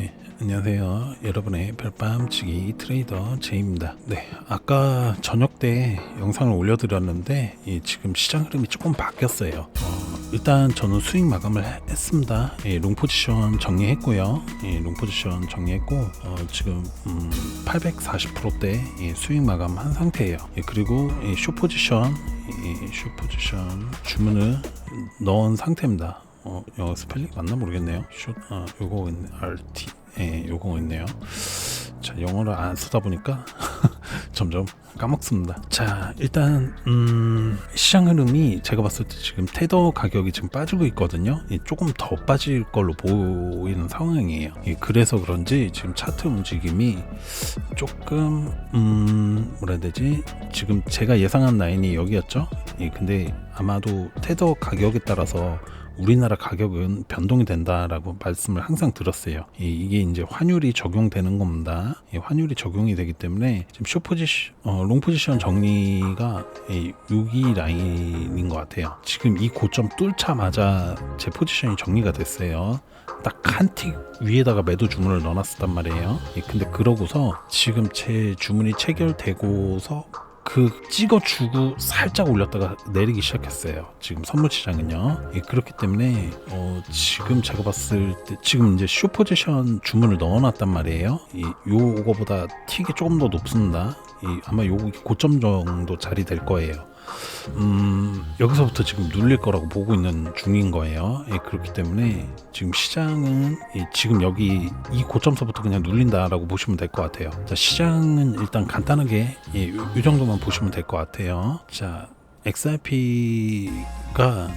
예, 안녕하세요. 여러분의 별밤치기 트레이더 제이입니다. 네, 아까 저녁 때 영상을 올려드렸는데 예, 지금 시장 흐름이 조금 바뀌었어요. 어, 일단 저는 수익 마감을 해- 했습니다. 예, 롱 포지션 정리했고요. 예, 롱 포지션 정리했고 어, 지금 음, 840%대 예, 수익 마감 한 상태예요. 예, 그리고 예, 쇼 포지션 예, 쇼 포지션 주문을 넣은 상태입니다. 어, 영어 스펠링 맞나 모르겠네요. 슛, 아, 요거 있네. RT, 예, 요거 있네요. 자, 영어를 안 쓰다 보니까 점점 까먹습니다. 자, 일단 음, 시장 흐름이 제가 봤을 때 지금 테더 가격이 지금 빠지고 있거든요. 예, 조금 더 빠질 걸로 보이는 상황이에요. 예, 그래서 그런지 지금 차트 움직임이 조금 음, 뭐라 해야 되지? 지금 제가 예상한 라인이 여기였죠. 예, 근데 아마도 테더 가격에 따라서 우리나라 가격은 변동이 된다라고 말씀을 항상 들었어요. 이- 이게 이제 환율이 적용되는 겁니다. 이 환율이 적용이 되기 때문에 지금 쇼 포지션, 어, 롱 포지션 정리가 이 6이 라인인 것 같아요. 지금 이 고점 뚫자마자 제 포지션이 정리가 됐어요. 딱한틱 위에다가 매도 주문을 넣어놨었단 말이에요. 예, 근데 그러고서 지금 제 주문이 체결되고서 그 찍어주고 살짝 올렸다가 내리기 시작했어요. 지금 선물 시장은요. 예, 그렇기 때문에 어, 지금 제가 봤을 때 지금 이제 쇼 포지션 주문을 넣어놨단 말이에요. 이 요거보다 틱이 조금 더 높습니다. 이 아마 요 고점 정도 자리 될 거예요. 음, 여기서부터 지금 눌릴 거라고 보고 있는 중인 거예요. 예, 그렇기 때문에 지금 시장은 예, 지금 여기 이 고점서부터 그냥 눌린다라고 보시면 될 것 같아요. 자, 시장은 일단 간단하게 예, 요, 요 정도만 보시면 될 것 같아요. 자, XRP가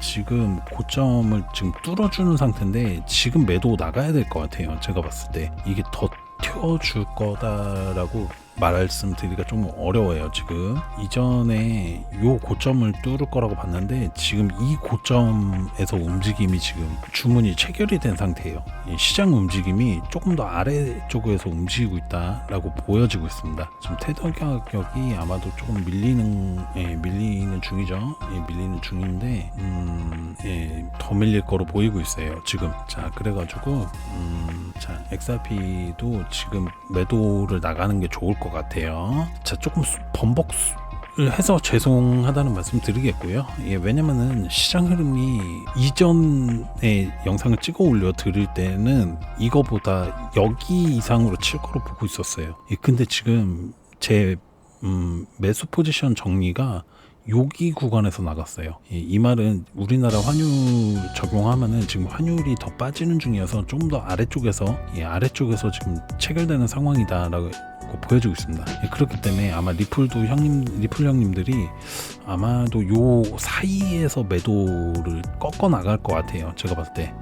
지금 고점을 지금 뚫어주는 상태인데 지금 매도 나가야 될 것 같아요. 제가 봤을 때 이게 더 튀어줄 거다라고 말씀드리기가 좀 어려워요 지금. 이전에 요 고점을 뚫을 거라고 봤는데 지금 이 고점에서 움직임이 지금 주문이 체결이 된 상태예요. 이 시장 움직임이 조금 더 아래 쪽에서 움직이고 있다라고 보여지고 있습니다. 지금 테더 가격이 아마도 조금 밀리는 예, 밀리는 중이죠. 예, 밀리는 중인데 음, 예, 더 밀릴 거로 보이고 있어요 지금. 자 그래가지고 음, 자 XRP도 지금 매도를 나가는 게 좋을 것 같아요. 자 조금 수- 번복 수- 을 해서 죄송하다는 말씀 드리겠고요. 예, 왜냐면은 시장 흐름이 이전에 영상을 찍어 올려 드릴 때는 이거보다 여기 이상으로 칠 거로 보고 있었어요. 예, 근데 지금 제 음, 매수 포지션 정리가 여기 구간에서 나갔어요. 예, 이 말은 우리나라 환율 적용하면은 지금 환율이 더 빠지는 중이어서 좀 더 아래쪽에서 예, 아래쪽에서 지금 체결되는 상황이다라고 보여지고 있습니다. 예, 그렇기 때문에 아마 리플도 형님 리플 형님들이 아마도 요 사이에서 매도를 꺾어 나갈 것 같아요. 제가 봤을 때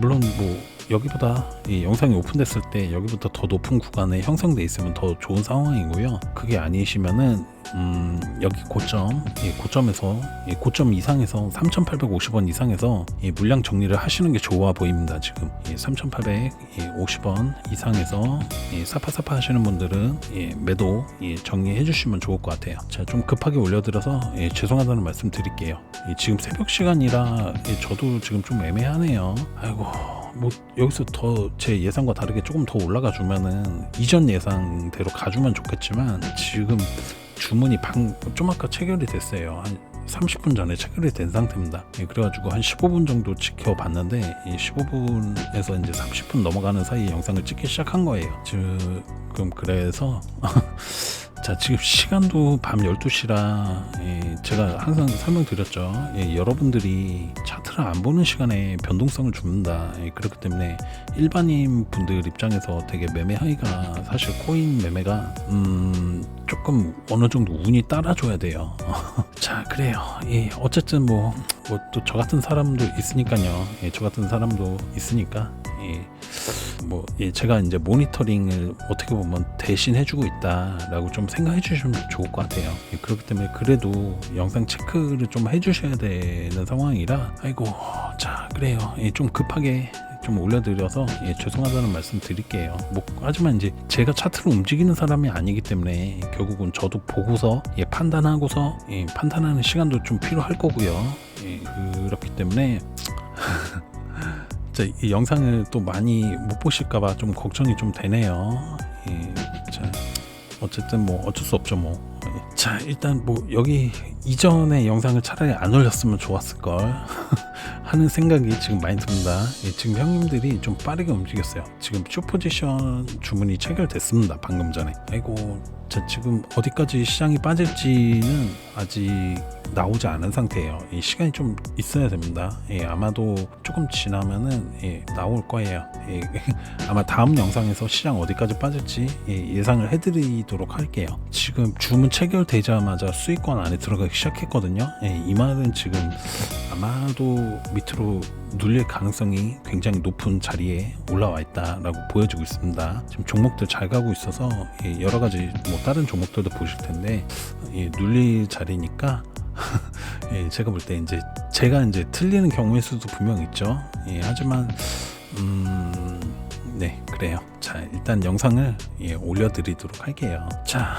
물론 뭐 여기보다 이 영상이 오픈됐을 때 여기보다 더 높은 구간에 형성돼 있으면 더 좋은 상황이고요. 그게 아니시면은 음, 여기 고점, 이 고점에서 이 고점 이상에서 3,850원 이상에서 이 물량 정리를 하시는 게 좋아 보입니다. 지금 이 3,850원 이상에서 이 사파사파 하시는 분들은 이 매도 이 정리해 주시면 좋을 것 같아요. 자, 좀 급하게 올려드려서 예, 죄송하다는 말씀 드릴게요. 이 지금 새벽 시간이라 예, 저도 지금 좀 애매하네요. 아이고. 뭐 여기서 더 제 예상과 다르게 조금 더 올라가 주면은 이전 예상대로 가주면 좋겠지만 지금 주문이 방 좀 아까 체결이 됐어요. 한 30분 전에 체결이 된 상태입니다. 예, 그래가지고 한 15분 정도 지켜봤는데 이 15분에서 이제 30분 넘어가는 사이에 영상을 찍기 시작한 거예요. 지금 그래서 자 지금 시간도 밤 12시라 예, 제가 항상 설명드렸죠. 예, 여러분들이 차트를 안 보는 시간에 변동성을 줍니다. 예, 그렇기 때문에 일반인 분들 입장에서 되게 매매하기가 사실 코인 매매가 음 조금 어느 정도 운이 따라줘야 돼요. 자 그래요. 예, 어쨌든 뭐 뭐 또 저 같은 사람도 있으니까요. 예, 저 같은 사람도 있으니까 예, 뭐 예, 제가 이제 모니터링을 어떻게 보면 대신 해주고 있다라고 좀 생각해 주시면 좋을 것 같아요. 예, 그렇기 때문에 그래도 영상 체크를 좀 해주셔야 되는 상황이라 아이고 자 그래요. 예, 좀 급하게 좀 올려드려서 예, 죄송하다는 말씀 드릴게요. 뭐 하지만 이제 제가 차트를 움직이는 사람이 아니기 때문에 결국은 저도 보고서 예, 판단하고서 예, 판단하는 시간도 좀 필요할 거고요. 예, 그렇기 때문에 자, 이 영상을 또 많이 못 보실까봐 좀 걱정이 좀 되네요. 예, 자, 어쨌든 뭐 어쩔 수 없죠 뭐. 예. 자, 일단 뭐 여기 이전의 영상을 차라리 안 올렸으면 좋았을 걸 하는 생각이 지금 많이 듭니다. 예, 지금 형님들이 좀 빠르게 움직였어요. 지금 슈 포지션 주문이 체결됐습니다. 방금 전에. 아이고, 자, 지금 어디까지 시장이 빠질지는 아직 나오지 않은 상태예요. 이 시간이 좀 있어야 됩니다. 예, 아마도 조금 지나면은 예, 나올 거예요. 예, 아마 다음 영상에서 시장 어디까지 빠질지 예, 상을 해드리도록 할게요. 지금 주문 체결되자마자 수익권 안에 들어가기 시작했거든요. 예, 이 말은 지금 아마도 밑으로 눌릴 가능성이 굉장히 높은 자리에 올라와 있다라고 보여지고 있습니다. 지금 종목들 잘 가고 있어서 예, 여러 가지 뭐 다른 종목들도 보실 텐데 예, 눌릴 자리니까 예, 제가 볼 때 이제 제가 이제 틀리는 경우의 수도 분명 있죠. 예, 하지만 음, 네 그래요. 자 일단 영상을 예, 올려드리도록 할게요. 자,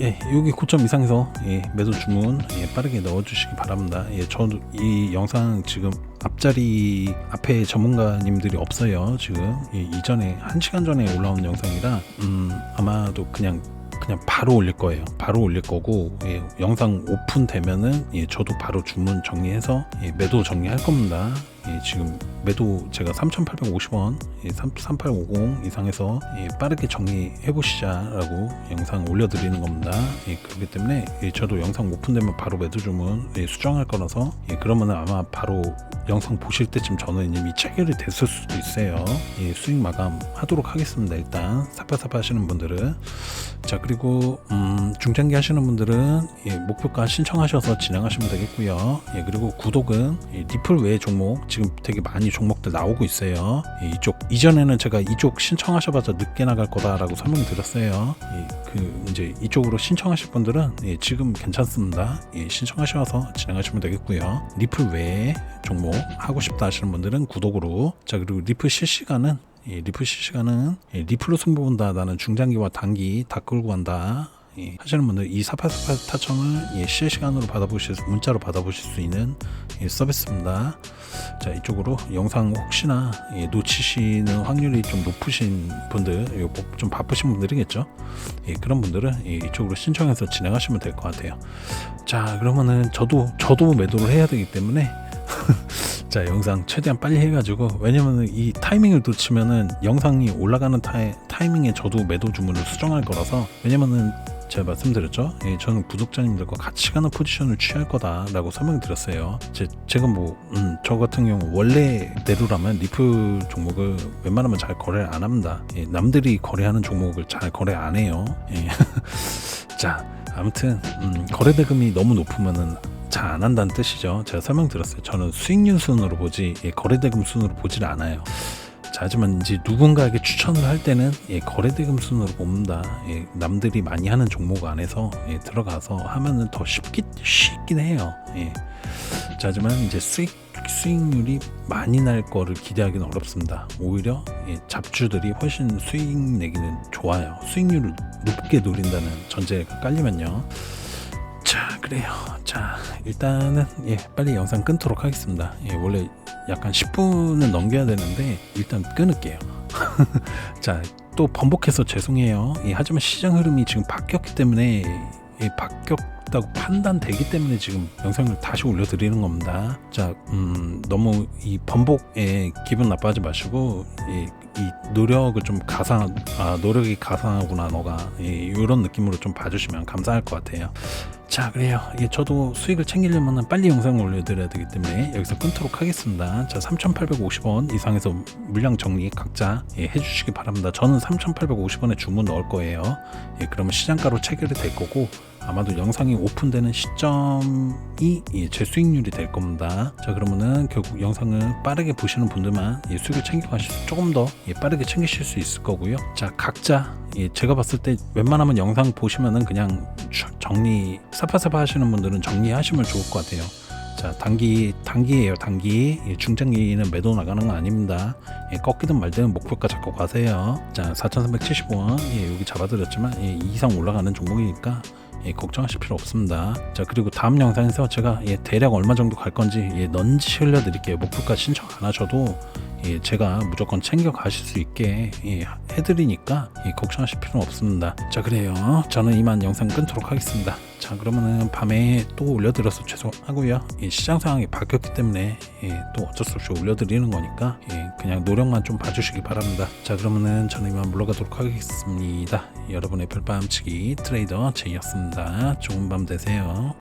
예, 여기 고점 이상에서 예, 매도 주문 예, 빠르게 넣어주시기 바랍니다. 예, 저도 이 영상 지금 앞자리 앞에 전문가님들이 없어요. 지금 예, 이전에 한 시간 전에 올라온 영상이라 음, 아마도 그냥 그냥 바로 올릴 거예요. 바로 올릴 거고 예, 영상 오픈되면은 예, 저도 바로 주문 정리해서 예, 매도 정리할 겁니다. 예, 지금 매도 제가 3,850원, 예, 3850 이상에서 예, 빠르게 정리해 보시자라고 영상 올려드리는 겁니다. 예, 그렇기 때문에 예, 저도 영상 오픈되면 바로 매도 주문 예, 수정할 거라서 예, 그러면 아마 바로 영상 보실 때쯤 저는 이미 체결이 됐을 수도 있어요. 예, 수익 마감 하도록 하겠습니다. 일단 사파사파 하시는 분들은 자 그리고 음, 중장기 하시는 분들은 예, 목표가 신청하셔서 진행하시면 되겠고요. 예, 그리고 구독은 예, 리플 외의 종목 지금 되게 많이 종목들 나오고 있어요. 예, 이쪽 이전에는 제가 이쪽 신청하셔봐서 늦게 나갈 거다라고 설명드렸어요. 예, 그 이제 이쪽으로 신청하실 분들은 예, 지금 괜찮습니다. 예, 신청하셔서 진행하시면 되겠고요. 리플 외에 종목 하고 싶다 하시는 분들은 구독으로 자 그리고 리플 실시간은 예, 리플 실시간은 예, 리플로 승부 본다 나는 중장기와 단기 다 끌고 간다 예, 하시는 분들 이 사파사파 타청을 예, 실시간으로 받아보실 수, 문자로 받아보실 수 있는 예, 서비스입니다. 자 이쪽으로 영상 혹시나 예, 놓치시는 확률이 좀 높으신 분들 예, 뭐좀 바쁘신 분들이겠죠. 예, 그런 분들은 예, 이쪽으로 신청해서 진행하시면 될 것 같아요. 자 그러면은 저도 저도 매도를 해야 되기 때문에 자 영상 최대한 빨리 해가지고 왜냐면은 이 타이밍을 놓치면은 영상이 올라가는 타이, 타이밍에 저도 매도 주문을 수정할 거라서 왜냐면은 제가 말씀드렸죠. 예, 저는 구독자님들과 같이 가는 포지션을 취할 거다라고 설명드렸어요. 제, 제가 뭐, 음, 저 같은 경우 원래 대로라면 리플 종목을 웬만하면 잘 거래를 안 합니다. 예, 남들이 거래하는 종목을 잘 거래 안 해요. 예. 자, 아무튼 음, 거래 대금이 너무 높으면은 잘 안 한다는 뜻이죠. 제가 설명드렸어요. 저는 수익률 순으로 보지 예, 거래 대금 순으로 보질 않아요. 자, 하지만 이제 누군가에게 추천을 할 때는 예, 거래대금 순으로 봅니다. 예, 남들이 많이 하는 종목 안에서 예, 들어가서 하면은 더 쉽기, 쉽긴 해요. 예. 자, 하지만 이제 수익 수익률이 많이 날 거를 기대하기는 어렵습니다. 오히려 예, 잡주들이 훨씬 수익 내기는 좋아요. 수익률을 높게 노린다는 전제가 깔리면요. 자, 그래요. 자, 일단은 예, 빨리 영상 끊도록 하겠습니다. 예, 원래 약간 10분은 넘겨야 되는데 일단 끊을게요. 자, 또 번복해서 죄송해요. 예, 하지만 시장 흐름이 지금 바뀌었기 때문에 예, 바뀌었다고 판단되기 때문에 지금 영상을 다시 올려드리는 겁니다. 자, 음, 너무 이 번복에 기분 나빠하지 마시고 예, 이 노력을 좀 가상, 아, 노력이 가상하구나 너가 예, 이런 느낌으로 좀 봐주시면 감사할 것 같아요. 자 그래요. 예, 저도 수익을 챙기려면 빨리 영상을 올려드려야 되기 때문에 여기서 끊도록 하겠습니다. 자 3,850원 이상에서 물량 정리 각자 예, 해주시기 바랍니다. 저는 3,850원에 주문 넣을 거예요. 예, 그러면 시장가로 체결이 될 거고 아마도 영상이 오픈되는 시점이 예, 제 수익률이 될 겁니다 자 그러면은 결국 영상을 빠르게 보시는 분들만 예, 수익을 챙겨가실 수 조금 더 예, 빠르게 챙기실 수 있을 거고요 자 각자 예, 제가 봤을 때 웬만하면 영상 보시면은 그냥 주- 정리 사파사파 하시는 분들은 정리하시면 좋을 것 같아요. 자 단기 단기예요 단기 예, 중장기는 매도 나가는 거 아닙니다. 예, 꺾이든 말든 목표가 잡고 가세요. 자 4,370원 예, 여기 잡아드렸지만 예, 이 이상 올라가는 종목이니까 예, 걱정하실 필요 없습니다. 자 그리고 다음 영상에서 제가 예, 대략 얼마 정도 갈 건지 예, 넌지 흘려드릴게요. 목표가 신청 안 하셔도 예, 제가 무조건 챙겨 가실 수 있게 예, 해드리니까 예, 걱정하실 필요는 없습니다. 자 그래요. 저는 이만 영상 끊도록 하겠습니다. 자 그러면은 밤에 또 올려드려서 죄송하고요. 예, 시장 상황이 바뀌었기 때문에 예, 또 어쩔 수 없이 올려드리는 거니까 예, 그냥 노력만 좀 봐주시기 바랍니다. 자 그러면은 저는 이만 물러가도록 하겠습니다. 여러분의 별밤치기 트레이더 제이였습니다. 좋은 밤 되세요.